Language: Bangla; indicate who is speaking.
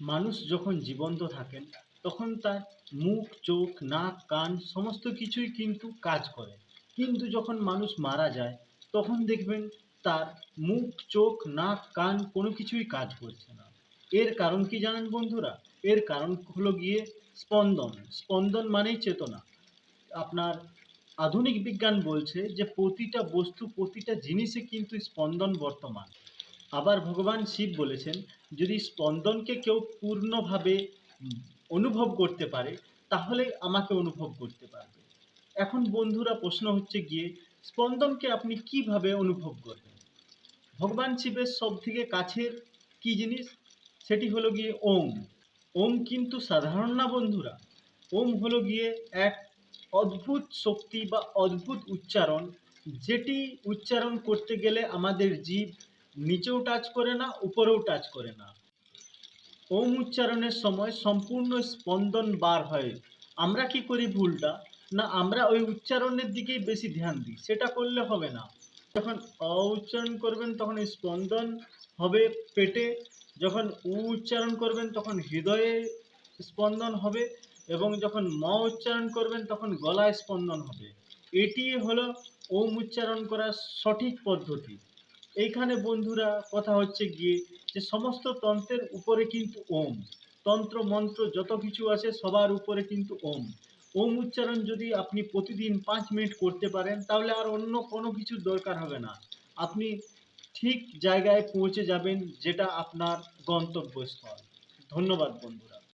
Speaker 1: মানুষ যখন জীবন্ত থাকেন, তখন তার মুখ, চোখ, নাক, কান সমস্ত কিছুই কিন্তু কাজ করে। কিন্তু যখন মানুষ মারা যায়, তখন দেখবেন তার মুখ, চোখ, নাক, কান কোনো কিছুই কাজ করছে না। এর কারণ কি জানেন বন্ধুরা? এর কারণ হলো গিয়ে স্পন্দন। স্পন্দন মানেই চেতনা। আপনার আধুনিক বিজ্ঞান বলছে যে, প্রতিটা বস্তু, প্রতিটা জিনিসে কিন্তু স্পন্দন বর্তমান। আবার ভগবান শিব বলেছেন যদি স্পন্দনকে কেউ পূর্ণভাবে অনুভব করতে পারে, তাহলে আমাকে অনুভব করতে পারবে। এখন বন্ধুরা প্রশ্ন হচ্ছে গিয়ে, স্পন্দনকে আপনি কীভাবে অনুভব করবেন? ভগবান শিবের সব থেকে কাছের কি জিনিস? সেটি হলো গিয়ে ওম। ওম কিন্তু সাধারণ না বন্ধুরা? ওম হলো গিয়ে এক অদ্ভুত শক্তি বা অদ্ভুত উচ্চারণ, যেটি উচ্চারণ করতে গেলে আমাদের জীব নিচেও টাচ করে না, উপরেও টাচ করে না। ওম উচ্চারণের সময় সম্পূর্ণ স্পন্দন বার হয়। আমরা কি করি ভুলটা? না, আমরা ওই উচ্চারণের দিকেই বেশি ধ্যান দিই। সেটা করলে হবে না। যখন অ উচ্চারণ করবেন, তখন স্পন্দন হবে পেটে। যখন উ উচ্চারণ করবেন, তখন হৃদয়ে স্পন্দন হবে এবং যখন ম উচ্চারণ করবেন, তখন গলায় স্পন্দন হবে। এটি হলো ওম উচ্চারণ করার সঠিক পদ্ধতি। এইখানে বন্ধুরা কথা হচ্ছে গিয়ে যে সমস্ত তন্ত্রের উপরে কিন্তু ওম। তন্ত্র, মন্ত্র, যত কিছু আছে সবার উপরে কিন্তু ওম। ওম উচ্চারণ যদি আপনি প্রতিদিন পাঁচ মিনিট করতে পারেন, তাহলে আর অন্য কোনো কিছুর দরকার হবে না। আপনি ঠিক জায়গায় পৌঁছে যাবেন, যেটা আপনার গন্তব্যস্থল। ধন্যবাদ বন্ধুরা।